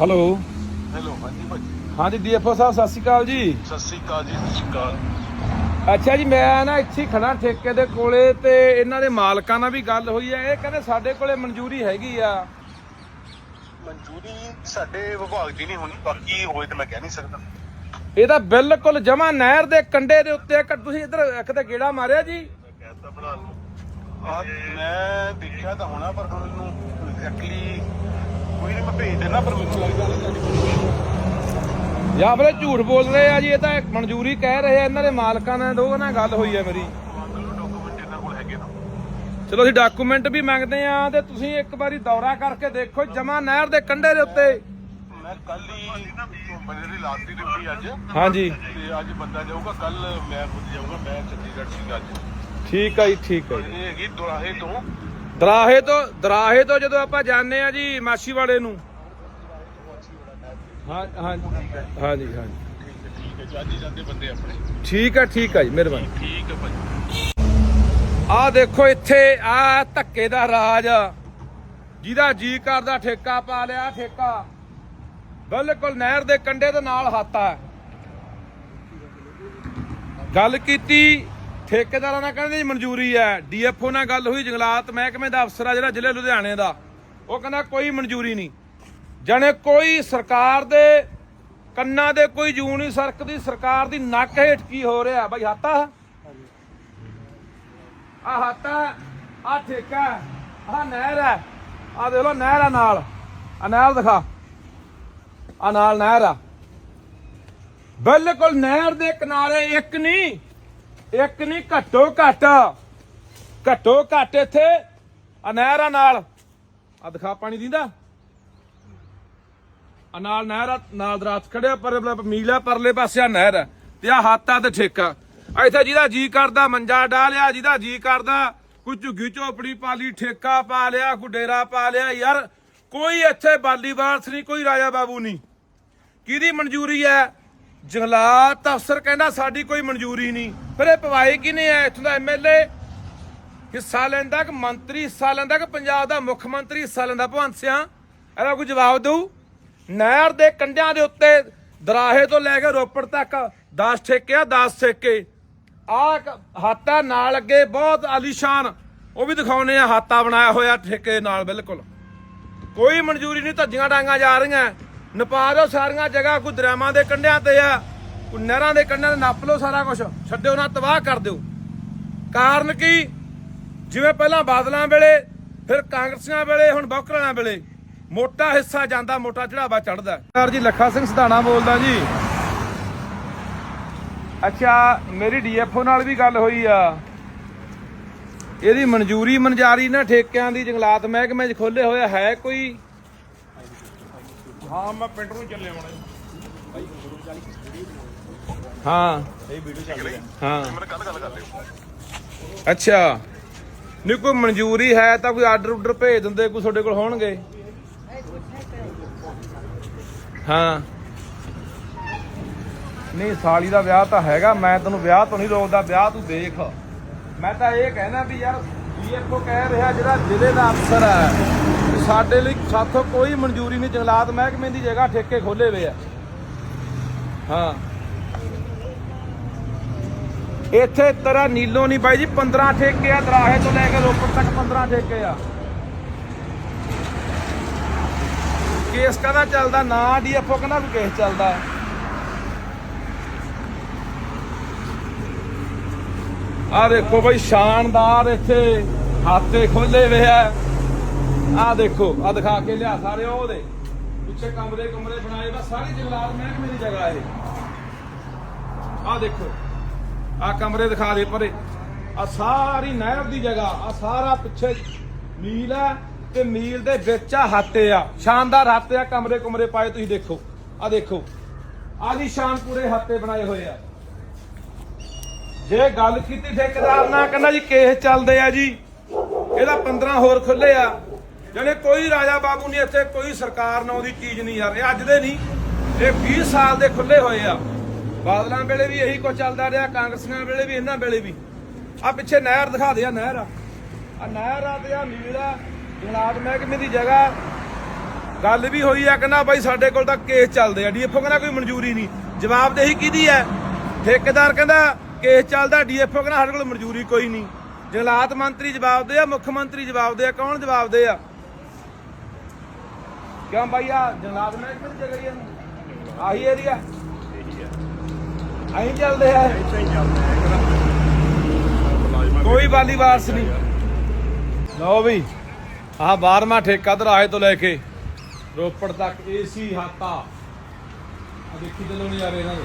Hello hello ਹਾਂਜੀ ਭਾਜੀ। ਹਾਂਜੀ ਡੀਐਫਓ ਸਾਹਿਬ ਸਤਿ ਸ਼੍ਰੀ ਅਕਾਲ ਜੀ। ਸਤਿ ਸ੍ਰੀ ਅਕਾਲ ਜੀ ਸਤਿ ਸ੍ਰੀ ਅਕਾਲ। ਅੱਛਾ ਜੀ ਮੈਂ ਨਾ ਇੱਥੇ ਹੀ ਖੜਾ ਠੇਕੇ ਦੇ ਕੋਲੇ ਤੇ ਇਹਨਾਂ ਦੇ ਮਾਲਕਾਂ ਨਾਲ ਵੀ ਗੱਲ ਹੋਈ ਹੈ ਇਹ ਕਹਿੰਦੇ ਸਾਡੇ ਕੋਲੇ ਮਨਜ਼ੂਰੀ ਹੈਗੀ ਆ। ਮਨਜ਼ੂਰੀ ਸਾਡੇ ਵਿਭਾਗ ਦੀ ਨਹੀਂ ਹੋਣੀ ਬਾਕੀ ਹੋਏ ਤਾਂ ਮੈਂ ਕਹਿ ਨਹੀਂ ਸਕਦਾ। ਇਹ ਤਾਂ ਬਿਲਕੁਲ ਜਮਾ ਨਹਿਰ ਦੇ ਕੰਢੇ ਦੇ ਉੱਤੇ ਇੱਕ ਤੁਸੀਂ ਇੱਧਰ ਇੱਕ ਤੇ ਗੇੜਾ ਮਾਰਿਆ ਜੀ। ਮੈਂ ਕਹਿਤਾ ਬਣਾ ਲਓ ਆ ਮੈਂ ਦੇਖਿਆ ਤਾਂ ਹੋਣਾ ਪਰ ਹੁਣ ਮੈਨੂੰ ਐਗਜ਼ੈਕਟਲੀ ਕੋਈ ਨਹੀਂ ਮੈਂ ਭੇਜ ਦੇਣਾ ਪਰ ਮੈਨੂੰ ਲੱਗਦਾ ਨਹੀਂ ਤੁਹਾਡੀ। ਜਾਂ ਫਿਰ ਇਹ ਝੂਠ ਬੋਲ ਰਹੇ ਆ ਜੀ ਇਹ ਤਾਂ ਮਨਜ਼ੂਰੀ ਕਹਿ ਰਹੇ ਆ ਇਹਨਾਂ ਦੇ ਮਾਲਕਾਂ ਨਾਲ ਦੋ ਨਾਲ ਗੱਲ ਹੋਈ ਹੈ ਮੇਰੀ। ਡਾਕੂਮੈਂਟ ਇਹਨਾਂ ਕੋਲ ਹੈਗੇ ਨਾ ਚਲੋ ਅਸੀਂ ਡਾਕੂਮੈਂਟ ਵੀ ਮੰਗਦੇ ਆ ਤੇ ਤੁਸੀਂ ਇੱਕ ਵਾਰੀ ਦੌਰਾ ਕਰਕੇ ਦੇਖੋ ਜਮਾ ਨਹਿਰ ਦੇ ਕੰਢੇ ਦੇ ਉੱਤੇ। ਮੈਂ ਕੱਲ ਹੀ ਮੇਰੀ ਲਾਸਟ ਦੀ ਡਿਊਟੀ ਅੱਜ। ਹਾਂਜੀ। ਤੇ ਅੱਜ ਬੰਦਾ ਜਾਊਗਾ ਕੱਲ ਮੈਂ ਖੁਦ ਜਾਊਗਾ ਮੈਂ ਚੰਡੀਗੜ੍ਹ ਸੀਗਾ ਅੱਜ ਠੀਕ ਆ ਜੀ ਠੀਕ ਆ ਜੀ। ਇਹ ਹੈਗੀ ਦੁਰਾਹੇ ਤੋਂ ਦਰਾਹੇ ਤੋਂ ਦਰਾਹੇ ਤੋਂ ਜਦੋਂ ਆਪਾਂ ਜਾਂਦੇ ਆ ਜੀ ਮਾਛੀ ਵਾਲੇ ਨੂੰ। ਹਾਂ ਹਾਂ ਹਾਂਜੀ ਜੀ ਅੱਜ ਠੀਕ ਆ ਠੀਕ ਆ ਜੀ, ਮਿਹਰਬਾਨੀ। ਠੀਕ ਹੈ ਭਾਜੀ ਆਹ ਦੇਖੋ ਇੱਥੇ ਆ ਧੱਕੇ ਦਾ ਰਾਜ। ਜਿਹਦਾ ਜੀ ਕਰਦਾ, ਠੇਕਾ ਪਾ ਲਿਆ, ਠੇਕਾ। ਬਿਲਕੁਲ ਨਹਿਰ ਦੇ ਕੰਢੇ ਦੇ ਨਾਲ ਹਾਤਾ ਗੱਲ ਕੀਤੀ ਠੇਕੇਦਾਰਾਂ ਨਾਲ ਕਹਿੰਦੇ ਜੀ ਮਨਜ਼ੂਰੀ ਹੈ। ਡੀਐਫਓ ਨਾਲ ਗੱਲ ਹੋਈ, ਜੰਗਲਾਤ ਮਹਿਕਮੇ ਦਾ ਅਫਸਰ ਆ ਜਿਹੜਾ ਜ਼ਿਲ੍ਹੇ ਲੁਧਿਆਣੇ ਦਾ। ਉਹ ਕਹਿੰਦਾ ਕੋਈ ਮਨਜ਼ੂਰੀ ਨਹੀਂ। ਜਾਣੇ ਕੋਈ ਸਰਕਾਰ ਦੇ ਕੰਨਾਂ ਦੇ ਕੋਈ ਜੂ ਨਹੀਂ ਸਰਕਦੀ, ਸਰਕਾਰ ਦੀ ਨੱਕ ਹੇਠ ਕੀ ਹੋ ਰਿਹਾ? ਬਾਈ ਹਾਤਾ ਆ? ਹਾਤਾ ਆ ਠੇਕਾ ਆ ਨਹਿਰ ਹੈ। ਆ ਦੇਖ ਲੋ ਨਹਿਰ ਆ ਨਾਲ। ਆ ਨਹਿਰ ਦਿਖਾ। ਆ ਨਾਲ ਨਹਿਰ ਆ। ਬਿਲਕੁਲ ਨਹਿਰ ਦੇ ਕਿਨਾਰੇ ਇੱਕ ਨਹੀਂ ਇੱਕ ਨਹੀਂ, ਘੱਟੋ ਘੱਟ। ਘੱਟੋ ਘੱਟ ਇੱਥੇ ਆ ਨਹਿਰ ਆ ਨਾਲ। ਆ ਦਿਖਾ ਪਾਣੀ ਦਿੰਦਾ। ਆ ਨਾਲ ਨਹਿਰ ਨਾਲ ਦਰਾਤ ਖੜਿਆ ਪਰ ਮੀਲਾ ਪਰਲੇ ਪਾਸੇ ਆ ਨਹਿਰ। ਆ ਤੇ ਆ ਹਾਤਾ ਤੇ ਠੇਕਾ। ਇੱਥੇ ਜਿਹਦਾ ਜੀ ਕਰਦਾ, ਮੰਜਾ ਡਾ ਲਿਆ ਜਿਹਦਾ ਜੀ ਕਰਦਾ, ਕੋਈ ਝੁੱਗੀ ਝੋਪੜੀ ਪਾ ਲਈ, ਠੇਕਾ ਪਾ ਲਿਆ ਕੋਈ ਡੇਰਾ ਪਾ ਲਿਆ। ਯਾਰ, ਕੋਈ ਇੱਥੇ ਬਾਲੀ ਵਾਰਸ ਨਹੀਂ, ਕੋਈ ਰਾਜਾ ਬਾਬੂ ਨਹੀਂ। ਕਿਹਦੀ ਮਨਜ਼ੂਰੀ ਹੈ? ਜੰਗਲਾਤ ਅਫਸਰ ਕਹਿੰਦਾ ਸਾਡੀ ਕੋਈ ਮਨਜ਼ੂਰੀ ਨਹੀਂ। ਫਿਰ ਇਹ ਪਵਾਏ ਕਿਨੇ ਆ? ਇੱਥੋਂ ਦਾ ਐਮਐਲਏ ਹਿੱਸਾ ਲੈਂਦਾ ਕਿ ਮੰਤਰੀ ਹਿੱਸਾ ਲੈਂਦਾ ਕਿ ਪੰਜਾਬ ਦਾ ਮੁੱਖ ਮੰਤਰੀ ਹਿੱਸਾ ਲੈਂਦਾ? ਭਗਵੰਤ ਸਿਆਂ, ਇਹਦਾ ਕੋਈ ਜਵਾਬ ਦਿਓ ਨਹਿਰ ਦੇ ਕੰਢਿਆਂ ਦੇ ਉੱਤੇ ਦਰਾਹੇ ਤੋਂ ਲੈ ਕੇ ਰੋਪੜ ਤੱਕ 10 ਠੇਕੇ ਆ 10 ਠੇਕੇ। ਆ ਹਾਤਾ ਨਾਲ ਅੱਗੇ ਬਹੁਤ ਆਲੀਸ਼ਾਨ। ਉਹ ਵੀ ਦਿਖਾਉਨੇ ਆ ਹਾਤਾ ਬਣਾਇਆ ਹੋਇਆ ਠੇਕੇ ਨਾਲ ਬਿਲਕੁਲ। ਕੋਈ ਮਨਜ਼ੂਰੀ ਨਹੀਂ, ਧੱਜੀਆਂ ਡਾਂਗਾ ਜਾ ਰਹੀਆਂ। ਨਪਾ ਦਿਓ ਸਾਰੀਆਂ ਜਗ੍ਹਾ ਕੋਈ ਦਰਿਆਵਾਂ ਦੇ ਕੰਢਿਆਂ ਤੇ ਆ, ਕੋਈ ਨਹਿਰਾਂ ਦੇ ਕੰਢਿਆਂ ਤੇ ਨੱਪ ਲਓ ਸਾਰਾ ਕੁਝ ਛੱਡਿਓ ਨਾ, ਤਬਾਹ ਕਰ ਦਿਓ। ਕਾਰਨ ਕੀ? ਜਿਵੇਂ ਪਹਿਲਾਂ ਬਾਦਲਾਂ ਵੇਲੇ, ਫਿਰ ਕਾਂਗਰਸੀਆਂ ਵੇਲੇ, ਹੁਣ ਬੌਕਰਾਂ ਵੇਲੇ, ਮੋਟਾ ਹਿੱਸਾ ਜਾਂਦਾ, ਮੋਟਾ ਚੜਾਵਾ ਚੜਦਾ ਸਰ ਜੀ, ਲੱਖਾ ਸਿੰਘ ਸਧਾਣਾ ਬੋਲਦਾ ਜੀ। ਅੱਛਾ, ਮੇਰੀ ਡੀਐਫਓ ਨਾਲ ਵੀ ਗੱਲ ਹੋਈ ਆ। ਇਹਦੀ ਮਨਜ਼ੂਰੀ ਮਨਜ਼ਾਰੀ ਨਾ ਠੇਕਿਆਂ ਦੀ ਜੰਗਲਾਤ ਮਹਿਕਮੇ 'ਚ ਖੋਲੇ ਹੋਇਆ ਹੈ ਕੋਈ? ਹਾਂ ਮੈਂ ਪਿੰਡ ਨੂੰ ਚੱਲੇ ਆਉਣਾ ਹਾਂ। ਇਹ ਵੀਡੀਓ ਚੱਲ ਰਹੀ ਹਾਂ। ਮੇਰੇ ਕੱਲ ਗੱਲ ਕਰ ਲਿਓ। ਅੱਛਾ। ਨਹੀਂ ਕੋਈ ਮਨਜ਼ੂਰੀ ਹੈ ਤਾਂ ਕੋਈ ਆਰਡਰ ਉਡਰ ਭੇਜ ਦਿੰਦੇ ਕੋਈ ਤੁਹਾਡੇ ਕੋਲ ਹੋਣਗੇ? ਹਾਂ। ਨਹੀਂ ਸਾਲੀ ਦਾ ਵਿਆਹ ਤਾਂ ਹੈਗਾ ਮੈਂ ਤੈਨੂੰ ਵਿਆਹ ਤੋਂ ਨਹੀਂ ਰੋਕਦਾ ਵਿਆਹ ਤੂੰ ਦੇਖ। ਮੈਂ ਤਾਂ ਇਹ ਕਹਿਣਾ ਵੀ ਯਾਰ ਡੀਐਫਓ ਕਹਿ ਰਿਹਾ ਜਿਹੜਾ ਜ਼ਿਲ੍ਹੇ ਦਾ ਅਫਸਰ ਹੈ। ਸਾਡੇ ਲਈ ਸਾਥੋਂ ਕੋਈ ਮਨਜ਼ੂਰੀ ਨਹੀਂ, ਜੰਗਲਾਤ ਮਹਿਕਮੇ ਦੀ ਜਗ੍ਹਾ ਠੇਕੇ ਖੋਲੇ ਹੋਏ ਆ। ਹਾਂ। ਇੱਥੇ ਤੇਰਾ ਨੀਲੋ ਨਹੀਂ ਬਾਈ ਜੀ 15 ਠੇਕੇ ਆ, ਦਰਾਹੇ ਤੋਂ ਲੈ ਕੇ ਰੋਪੜ ਤੱਕ 15 ਠੇਕੇ ਆ। ਕੇਸ ਕਦਾ ਚੱਲਦਾ? ਨਾ ਡੀਐਫਓ ਕਹਿੰਦਾ ਵੀ ਕੇਸ ਚੱਲਦਾ। ਆ ਦੇਖੋ ਬਾਈ, ਸ਼ਾਨਦਾਰ ਇੱਥੇ ਹਾਤੇ ਖੋਲੇ ਵੇ ਆ। ਆ ਦੇਖੋ ਆ ਦਿਖਾ ਕੇ ਲਿਆ ਸਾਰੇ ਉਹਦੇ। ਪਿੱਛੇ ਕਮਰੇ ਕਮਰੇ ਬਣਾਏ ਵਾ ਸਾਰੀ ਜੰਗਲਾਤ ਮਹਿਕਮੇ ਦੀ ਜਗ੍ਹਾ ਇਹ। ਆ ਦੇਖੋ ਆ ਕਮਰੇ ਦਿਖਾ ਦੇ ਪਰੇ। ਆ ਸਾਰੀ ਨਹਿਰ ਦੀ ਜਗ੍ਹਾ ਆ ਸਾਰਾ ਪਿੱਛੇ ਮੀਲ ਆ ਤੇ ਮੀਲ ਦੇ ਵਿੱਚ ਆ ਹਾਤੇ ਆ। ਸ਼ਾਨਦਾਰ ਹਾਤੇ ਆ, ਕਮਰੇ ਕਮਰੇ ਪਾਏ ਤੁਸੀਂ ਦੇਖੋ। ਆ ਦੇਖੋ ਆਲੀ ਸ਼ਾਨ ਪੂਰੇ ਹਾਤੇ ਬਣਾਏ ਹੋਏ ਆ। ਜੇ ਗੱਲ ਕੀਤੀ ਠੇਕੇਦਾਰ ਨਾਲ, ਕਹਿੰਦਾ ਜੀ ਕੇਸ ਚੱਲਦੇ ਆ ਜੀ, ਇਹਦਾ 15 ਹੋਰ ਖੁੱਲੇ ਆ। ਜਿਹੜੇ ਕੋਈ ਰਾਜਾ ਬਾਬੂ ਨਹੀਂ, ਇੱਥੇ ਕੋਈ ਸਰਕਾਰ ਨਾਂ ਦੀ ਚੀਜ਼ ਨਹੀਂ ਯਾਰ ਇਹ ਅੱਜ ਦੇ ਨਹੀਂ, ਇਹ 20 ਸਾਲ ਦੇ ਖੁੱਲੇ ਹੋਏ ਆ। ਬਾਦਲਾਂ ਵੇਲੇ ਵੀ ਇਹੀ ਕੁਝ ਚੱਲਦਾ ਰਿਹਾ, ਕਾਂਗਰਸੀਆਂ ਵੇਲੇ ਵੀ, ਇਹਨਾਂ ਵੇਲੇ ਵੀ। ਆ ਪਿੱਛੇ ਨਹਿਰ ਦਿਖਾ ਦੇ ਨਹਿਰ ਆ। ਆ ਨਹਿਰ ਆ ਤੇ ਆ ਨੀਲਾ ਜੰਗਲਾਤ ਮਹਿਕਮੇ ਦੀ ਜਗ੍ਹਾ। ਗੱਲ ਵੀ ਹੋਈ ਆ, ਕਹਿੰਦਾ ਬਾਈ ਸਾਡੇ ਕੋਲ ਤਾਂ ਕੇਸ ਚੱਲਦੇ ਆ। ਡੀਐਫਓ ਕਹਿੰਦਾ ਕੋਈ ਮਨਜ਼ੂਰੀ ਨਹੀਂ। ਜਵਾਬਦੇਹੀ ਕਿਹਦੀ ਹੈ? ਠੇਕੇਦਾਰ ਕਹਿੰਦਾ ਕੇਸ ਚੱਲਦਾ ਡੀਐਫਓ ਕਹਿੰਦਾ ਸਾਡੇ ਕੋਲ ਮਨਜ਼ੂਰੀ ਕੋਈ ਨਹੀਂ। ਜੰਗਲਾਤ ਮੰਤਰੀ ਜਵਾਬਦੇ ਆ, ਮੁੱਖ ਮੰਤਰੀ ਜਵਾਬ ਦੇ ਆ, ਕੌਣ ਜਵਾਬ ਦੇ ਆ? ਕਿਉਂ ਬਾਈ ਆ ਜੰਗਲਾਤ ਮਹਿਕਮੇ ਦੀ ਜਗ੍ਹਾ ਹੀ ਆ ਆਹੀ ਏਰੀਆ ਆਹੀ ਚੱਲਦੇ ਆ। ਕੋਈ ਵਾਲੀ ਵਾਰਸ ਨਹੀਂ। ਲਓ ਵੀ ਆਹ 12ਵਾਂ ਠੇਕਾ ਦਰਾਹੇ ਤੋਂ ਲੈ ਕੇ ਰੋਪੜ ਤੱਕ ਏਸੀ ਹਾਤਾ। ਆ ਦੇਖੀ ਚੱਲੋ ਨਜ਼ਾਰੇ ਇਹਨਾਂ ਦੇ।